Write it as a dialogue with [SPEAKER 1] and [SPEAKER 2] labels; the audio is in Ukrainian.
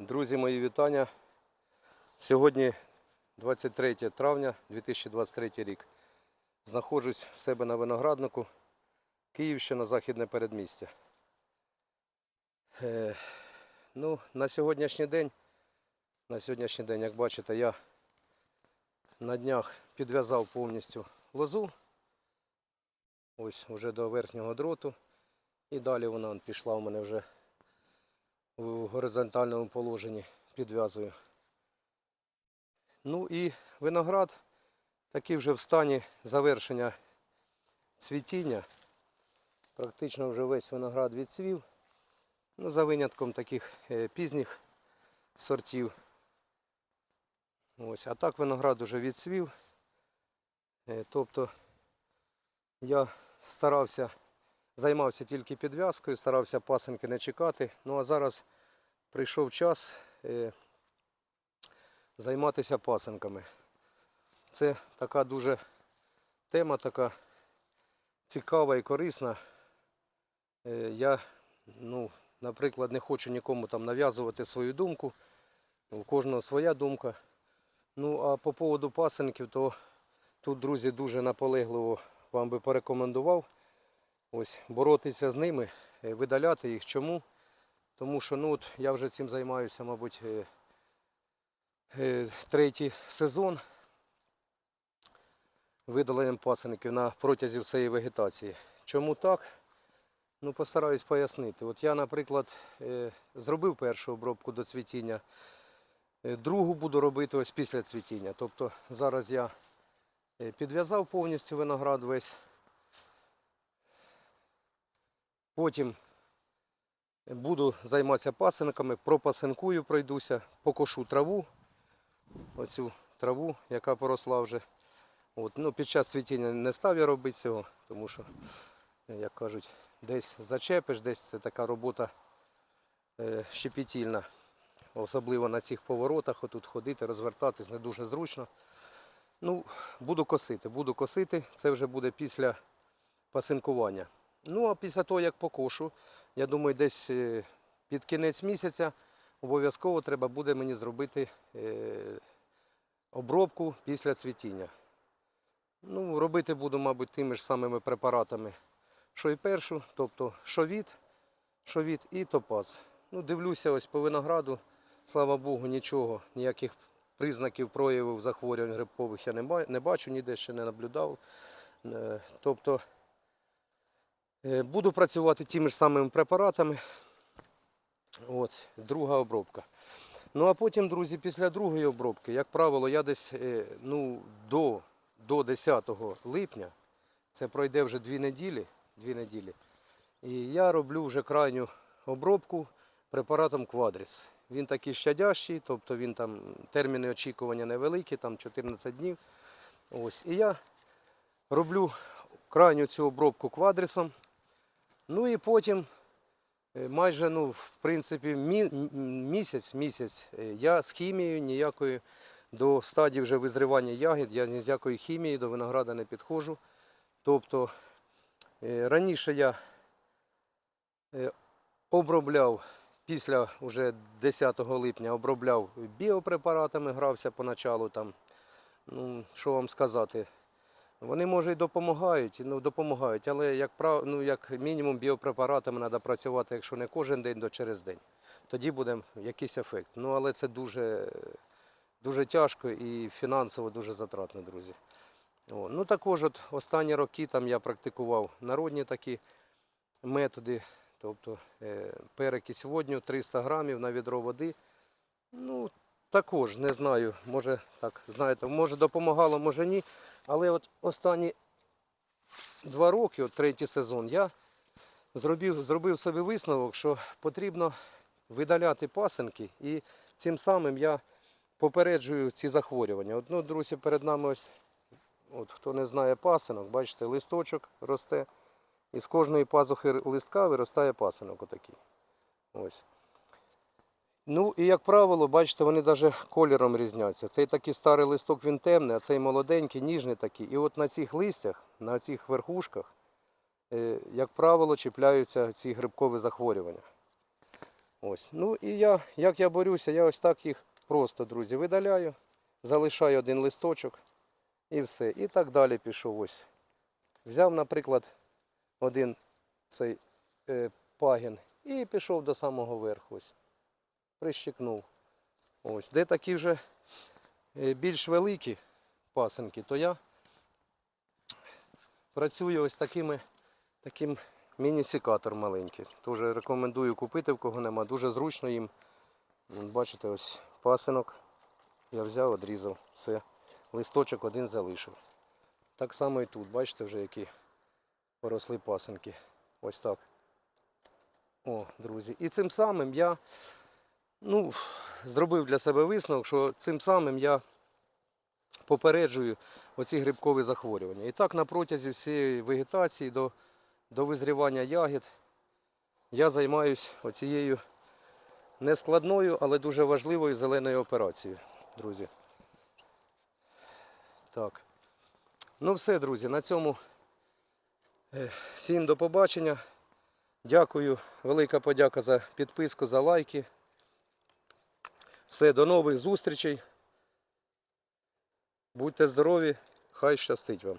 [SPEAKER 1] Друзі, мої вітання. Сьогодні 23 травня 2023 рік. Знаходжусь в себе на винограднику, Київщина, Західне передмістя. Е, ну, на сьогоднішній день, на сьогоднішній день, як бачите, я на днях підв'язав повністю лозу. Ось вже до верхнього дроту. І далі вона пішла у мене вже в горизонтальному положенні підв'язую. Ну і виноград такий вже в стані завершення цвітіння. Практично вже весь виноград відцвів. Ну, за винятком таких е, пізніх сортів. Ось, а так виноград уже відцвів. Е, Тобто я старався займався тільки підв'язкою, старався пасенки не чекати. Ну а зараз прийшов час е, займатися пасенками. Це така дуже тема, така цікава і корисна. Е, я, ну, наприклад, не хочу нікому там нав'язувати свою думку. У кожного своя думка. Ну, а по поводу пасенків, то тут, друзі, дуже наполегливо вам би порекомендував. Ось боротися з ними, е, видаляти їх. Чому? Тому що ну, от я вже цим займаюся, мабуть, е, е, третій сезон видаленням пасенків на протязі всієї вегетації. Чому так? Ну, постараюсь пояснити. От я, наприклад, зробив першу обробку до цвітіння, другу буду робити ось після цвітіння. Тобто зараз я підв'язав повністю виноград весь. Потім буду займатися пасинками, пропасинкую, пройдуся, покошу траву, оцю траву, яка поросла вже. От, ну, під час цвітіння не став я робити цього, тому що, як кажуть, десь зачепиш, десь це така робота е, щепетільна. Особливо на цих поворотах, отут ходити, розвертатись не дуже зручно. Ну, буду косити, буду косити, це вже буде після пасинкування. Ну, а після того, як покошу, я думаю, десь е, під кінець місяця обов'язково треба буде мені зробити е, обробку після цвітіння. Ну, робити буду, мабуть, тими ж самими препаратами, що і першу, тобто шовіт, шовіт і топаз. Ну, дивлюся ось по винограду, слава Богу, нічого, ніяких признаків проявів захворювань грибкових я не бачу, ніде ще не наблюдав. Е, Тобто Буду працювати тими ж самими препаратами. От, друга обробка. Ну а потім, друзі, після другої обробки, як правило, я десь е, ну, до, до 10 липня, це пройде вже дві неділі, дві неділі, і я роблю вже крайню обробку препаратом Quadris. Він такий щадящий, тобто він там терміни очікування невеликі, там 14 днів. Ось. І я роблю крайню цю обробку квадрисом. Ну і потім е, майже, ну, в принципі, мі- місяць, місяць е, я з хімією ніякої до стадії вже визрівання ягід, я ні з якої хімії до винограда не підходжу. Тобто е, раніше я обробляв після вже 10 липня обробляв біопрепаратами, грався поначалу там. Ну, що вам сказати, вони може і допомагають, ну допомагають, але як прав, ну, як мінімум біопрепаратами треба працювати, якщо не кожен день, то через день. Тоді буде якийсь ефект. Ну але це дуже, дуже тяжко і фінансово дуже затратно, друзі. О, ну також от останні роки там я практикував народні такі методи, тобто е, перекись водню 300 грамів на відро води. Ну, також не знаю, може так, знаєте, може допомагало, може ні. Але от останні два роки, от третій сезон, я зробив, зробив собі висновок, що потрібно видаляти пасенки і цим самим я попереджую ці захворювання. От, ну, друзі, перед нами ось, от, хто не знає пасинок, бачите, листочок росте. І з кожної пазухи листка виростає пасинок отакий. Ось. Ну і як правило, бачите, вони навіть кольором різняться. Цей такий старий листок він темний, а цей молоденький, ніжний такий. І от на цих листях, на цих верхушках, е, як правило, чіпляються ці грибкові захворювання. Ось. Ну і я, як я борюся, я ось так їх просто, друзі, видаляю, залишаю один листочок і все. І так далі пішов ось. Взяв, наприклад, один цей е, пагін і пішов до самого верху. Ось. Прищикнув. Ось. Де такі вже е, більш великі пасенки, то я працюю ось такими, таким міні-сікатор маленький. Дуже рекомендую купити, в кого нема. Дуже зручно їм. Бачите, ось пасинок. Я взяв, одрізав. Все. Листочок один залишив. Так само і тут, бачите вже які поросли пасинки. Ось так. О, друзі. І цим самим я ну, зробив для себе висновок, що цим самим я попереджую оці грибкові захворювання. І так на протязі всієї вегетації до, до визрівання ягід я займаюся оцією нескладною, але дуже важливою зеленою операцією, друзі. Так. Ну все, друзі, на цьому е, всім до побачення. Дякую, велика подяка за підписку, за лайки. Все, до нових зустрічей. Будьте здорові, хай щастить вам.